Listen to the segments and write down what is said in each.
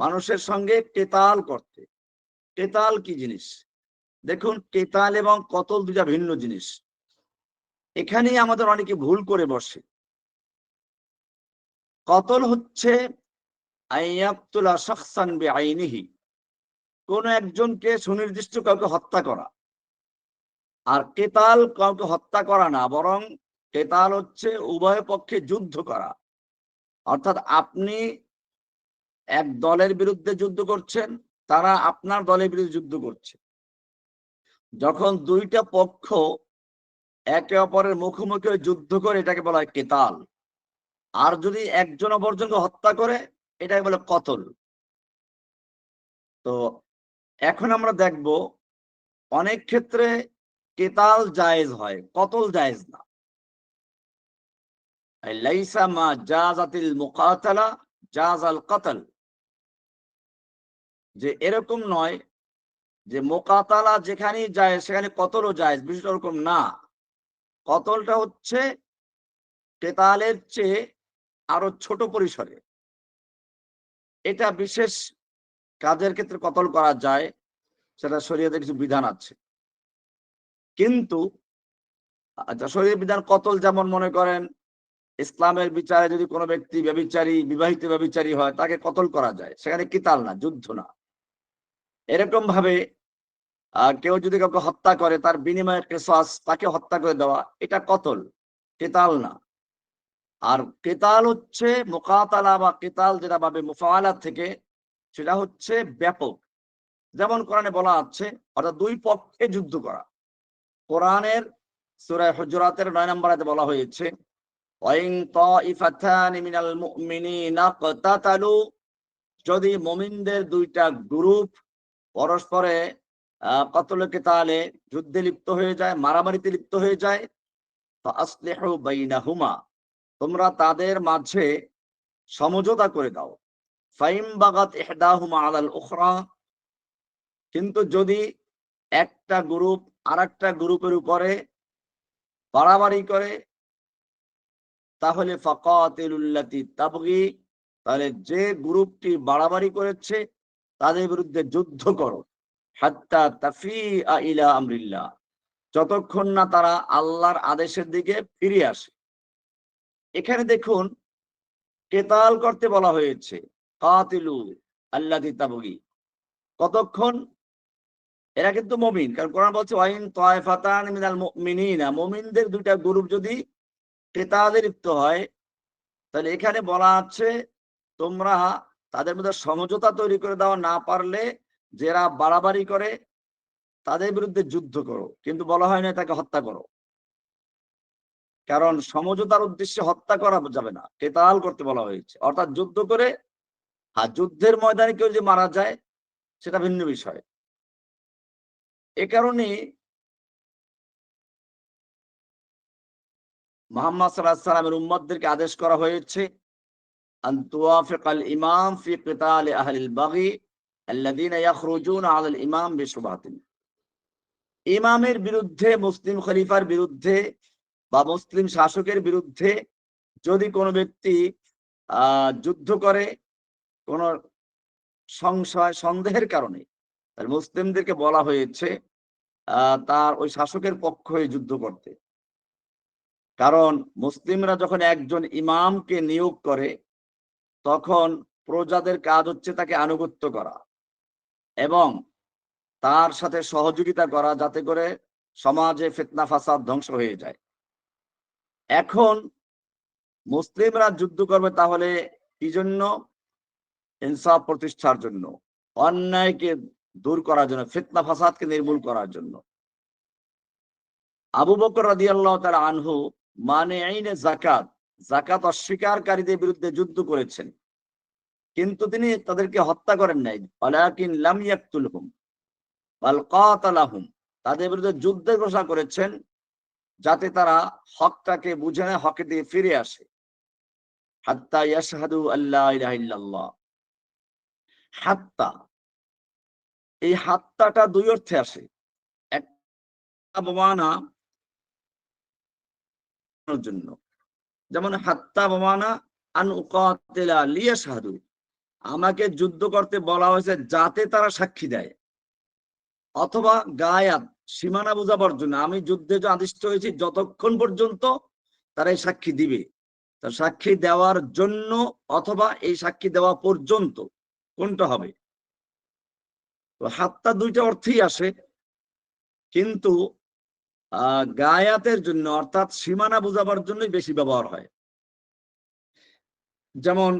মানুষের সঙ্গে কেতাল করতে। কেতাল কি জিনিস? দেখুন কেতাল এবং কতল দুটা ভিন্ন জিনিস। এখানেই আমাদের অনেকে ভুল করে বসে। কতল হচ্ছে কোন একজনকে সুনির্দিষ্ট কাউকে হত্যা করা। আর কেতাল কাউকে হত্যা করা না, বরং কেতাল হচ্ছে উভয় পক্ষে যুদ্ধ করা। অর্থাৎ আপনি এক দলের বিরুদ্ধে যুদ্ধ করছেন, তারা আপনার দলের বিরুদ্ধে যুদ্ধ করছে। যখন দুইটা পক্ষ একে অপরের মুখোমুখি যুদ্ধ করে, এটাকে বলা হয় কেতাল। আর যদি একজন অপরজনকে হত্যা করে, এটাকে বলে কতল। তো এখন আমরা দেখব, অনেক ক্ষেত্রে কেতাল জায়েজ হয়, কতল জায়েজ না। লাইসা মা জাজাতিল মুকাতালা জাজাল কতল। যে এরকম নয় যে মোকাতালা যেখানেই যায়, সেখানে কতলও যায় বিষয়টা ওরকম না। কতলটা হচ্ছে কেতালের চেয়ে আরও ছোট পরিসরে। এটা বিশেষ কাজের ক্ষেত্রে কতল করা যায়, সেটা শরীয়তে কিছু বিধান আছে। কিন্তু আচ্ছা শরীর বিধান কতল যেমন মনে করেন, ইসলামের বিচারে যদি কোনো ব্যক্তি ব্যবিচারী, বিবাহিত ব্যবিচারী হয়, তাকে কতল করা যায়? সেখানে কিতাল না, যুদ্ধ না। এরকম ভাবে কেউ যদি কাউকে হত্যা করে, তার বিনিময়ে কেসাস তাকে হত্যা করে দেওয়া, এটা কতল? কেতাল না। আর কেতাল হচ্ছে মোকাতালা বা কেতাল যেটা ভাবে মুফাওয়ালা থেকে, সেটা হচ্ছে ব্যাপক। যেমন কোরআনে বলা আছে, অর্থাৎ দুই পক্ষে যুদ্ধ করা। কোরআনের সুরায় হজরাতের নয় নম্বর বলা হয়েছে যদি মমিনদের দুইটা গ্রুপ পরস্পরে কতলকে তাহলে যুদ্ধে লিপ্ত হয়ে যায়, মারামারিতে লিপ্ত হয়ে যায়? হুমা তোমরা তাদের মাঝে সমঝোতা করে দাও। ফাইম বাগাত এহদাহুমা আলাল উখরা, কিন্তু যদি একটা গ্রুপ আর একটা গ্রুপের উপরে বাড়াবাড়ি করে, তাহলে ফাকাতিলুল্লাতি তাবগি, তাহলে যে গ্রুপটি বাড়াবাড়ি করেছে তাদের বিরুদ্ধে যুদ্ধ করো। হাত্তা তাফি ইলা আমরিল্লাহ। যতক্ষণ না তারা আল্লাহর আদেশের দিকে ফিরে আসে। এখানে দেখুন, কেতাল করতে বলা হয়েছে, কাতিলু আল্লাহ তাবগি। কতক্ষণ? এরা কিন্তু মমিন, কারণ কোরআন বলছে, ওয়াইন তয়ফাতান মিনাল মুমিনিনা। মমিনদের দুইটা গ্রুপ যদি কেতালে লিপ্ত হয়, তাহলে এখানে বলা আছে, তোমরা তাদের মধ্যে সমঝোতা তৈরি করে দেওয়া না পারলে যারা বাড়াবাড়ি করে, তাদের বিরুদ্ধে যুদ্ধ করো। কিন্তু বলা হয় না তাকে হত্যা করো। কারণ সমঝোতার উদ্দেশ্যে হত্যা করা যাবে না। কেতাল করতে বলা হয়েছে। অর্থাৎ যুদ্ধ করে, আর যুদ্ধের ময়দানে কেউ যে মারা যায়, সেটা ভিন্ন বিষয়। এ কারণে মোহাম্মদ সাল্লাহ সাল্লামের উম্মদদেরকে আদেশ করা হয়েছে أن توافق الإمام في قتال أهل البغي الذين يخرجون على الإمام بشبهة ইমামের বিরুদ্ধে মুসলিম খলিফার বিরুদ্ধে বা মুসলিম শাসকের বিরুদ্ধে যদি কোনো ব্যক্তি যুদ্ধ করে কোন সংশয় সন্দেহের কারণে মুসলিমদেরকে বলা হয়েছে তার ওই শাসকের পক্ষ হয়ে যুদ্ধ করতে কারণ মুসলিমরা যখন একজন ইমামকে নিয়োগ করে তখন প্রজাদের কাজ হচ্ছে তাকে আনুগত্য করা এবং তার সাথে সহযোগিতা করা যাতে করে সমাজে ফেতনা, ফাসাদ ধ্বংস হয়ে যায়। এখন মুসলিমরা যুদ্ধ করবে তাহলে কি জন্য? ইনসাফ প্রতিষ্ঠার জন্য, অন্যায়কে দূর করার জন্য, ফিতনা, ফাসাদকে নির্মূল করার জন্য। আবু বকর আল্লাহ তার আনহু মানে আইনে জাকাত জাকাত অস্বীকারীদের বিরুদ্ধে যুদ্ধ করেছেন। কিন্তু তিনি তাদেরকে হত্যা করেন নাই। তাদের বিরুদ্ধে যুদ্ধের ঘোষণা করেছেন যাতে তারা হকটাকে বুঝে নেয় হকে দিয়ে ফিরে আসে। হাত্তা ইয়াশহাদু আল্লাহ হাত্তা, এই হাত্তাটা দুই অর্থে আসে। একটা জন্য যেমন, হাত্তা বোমানা আন উকাতিলা আমাকে যুদ্ধ করতে বলা হয়েছে যাতে তারা সাক্ষী দেয়। অথবা, গায়াত, সীমানা বোঝাবার জন্য আমি যুদ্ধে আদিষ্ট হয়েছি, যতক্ষণ পর্যন্ত তারা এই সাক্ষী দিবে। তা সাক্ষী দেওয়ার জন্য অথবা এই সাক্ষী দেওয়া পর্যন্ত কোনটা হবে? হাত্তা দুইটা অর্থেই আসে। কিন্তু গায়াতের জন্য, অর্থাৎ সীমানা বোঝাবার জন্যই বেশি ব্যবহার হয়। যেমন,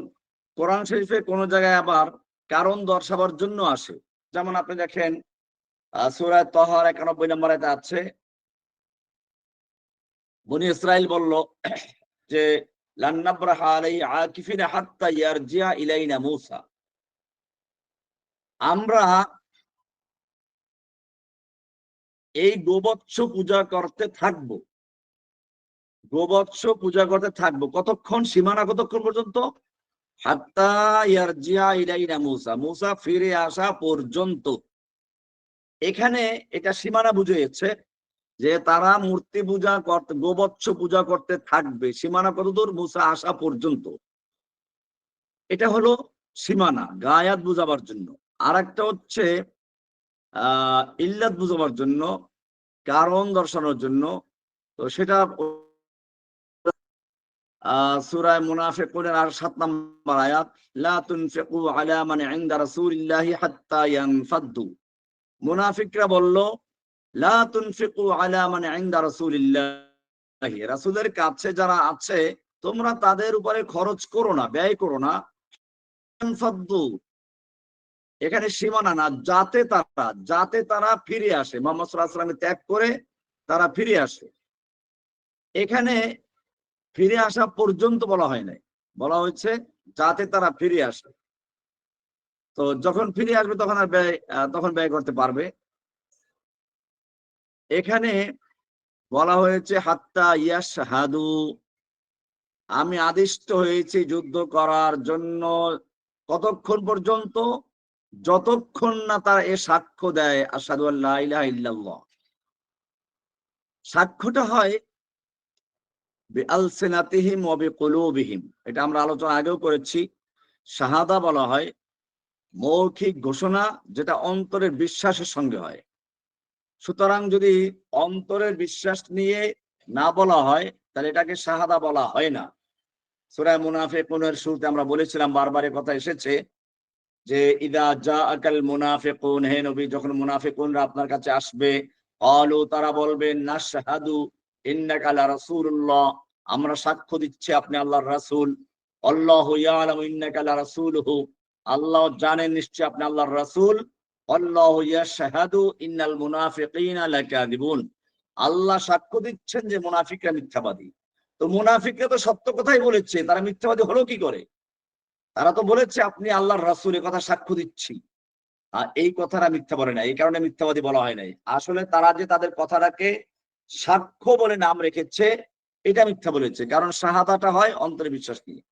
কোরআন শরীফে কোনো জায়গায় আবার কারণ দর্শাবার জন্য আসে। যেমন আপনি দেখেন সুরায় তহার একানব্বই নম্বর আছে, বনি ইসরাইল বলল যে আমরা এই গোবৎস পূজা করতে থাকব। গোবৎস পূজা করতে থাকব। কতক্ষণ? সীমানা কতক্ষণ পর্যন্ত? মুসা। ফিরে আসা পর্যন্ত। এখানে এটা সীমানা বুঝিয়েছে যে তারা মূর্তি পূজা করতে গোবৎস পূজা করতে থাকবে। সীমানা কতদূর? মুসা আসা পর্যন্ত। এটা হলো সীমানা, গায়াত বুঝাবার জন্য। আর একটা হচ্ছে ইল্লাত বুঝাবার জন্য, কারণ দর্শানোর জন্য, তো সেটা সুরায় মুনাফিকুনের আর সাত নম্বর আয়াত আলা মান মুনাফিকরা বলল রাসূলের কাছে যারা আছে, তোমরা তাদের উপরে খরচ করো না, ব্যয় করো না। এখানে সীমানা না, যাতে তারা যাতে তারা ফিরে আসে। মোহাম্মদ আলাইহি ত্যাগ করে তারা ফিরে আসে। এখানে ফিরে আসা পর্যন্ত বলা হয় নাই। বলা হয়েছে যাতে তারা ফিরে আসে। তো যখন ফিরে আসবে তখন আর ব্যয় তখন ব্যয় করতে পারবে। এখানে বলা হয়েছে, হাত্তা ইয়াস হাদু আমি আদিষ্ট হয়েছি যুদ্ধ করার জন্য কতক্ষণ পর্যন্ত? যতক্ষণ না তারা এ সাক্ষ্য দেয় আসাদু আল্লাহ সাক্ষ্যটা হয় আলসেনাতিহিম ওবি কুলুবিহিম এটা আমরা আলোচনা আগেও করেছি। শাহাদা বলা হয়, মৌখিক ঘোষণা যেটা অন্তরের বিশ্বাসের সঙ্গে হয়। সুতরাং যদি অন্তরের বিশ্বাস নিয়ে না বলা হয়, তাহলে এটাকে শাহাদা বলা হয় না। সুরায় মুনাফে মুনাফিকুনের শুরুতে আমরা বলেছিলাম বারবার কথা এসেছে যে, ইদা জা আকাল মুনাফিকুন হে নবী, যখন মুনাফিকুনরা আপনার কাছে আসবে অলু তারা বলবেন না শাহাদু ইন্নাকালা রাসূলুল্লাহ আমরা সাক্ষ্য দিচ্ছি আপনি আল্লাহর রাসূল। আল্লাহু ইয়ালামু ইন্নাকালা রাসূলুহু আল্লাহ জানেন নিশ্চয় আপনি আল্লাহর রাসূল। আল্লাহু ইয়াশহাদু ইন্নাল মুনাফিকিনা লাকাযিবুন আল্লাহ সাক্ষ্য দিচ্ছেন যে মুনাফিকরা মিথ্যাবাদী। তো মুনাফিকরা তো সত্য কথাই বলেছে, তারা মিথ্যাবাদী হলো কি করে? তারা তো বলেছে, আপনি আল্লাহর রাসুল কথা সাক্ষ্য দিচ্ছি। আর এই কথাটা মিথ্যা বলে না এই কারণে মিথ্যাবাদী বলা হয় নাই। আসলে তারা যে তাদের কথাটাকে সাক্ষ্য বলে নাম রেখেছে, এটা মিথ্যা বলেছে। কারণ শাহাদাটা হয় অন্তরে বিশ্বাস নিয়ে।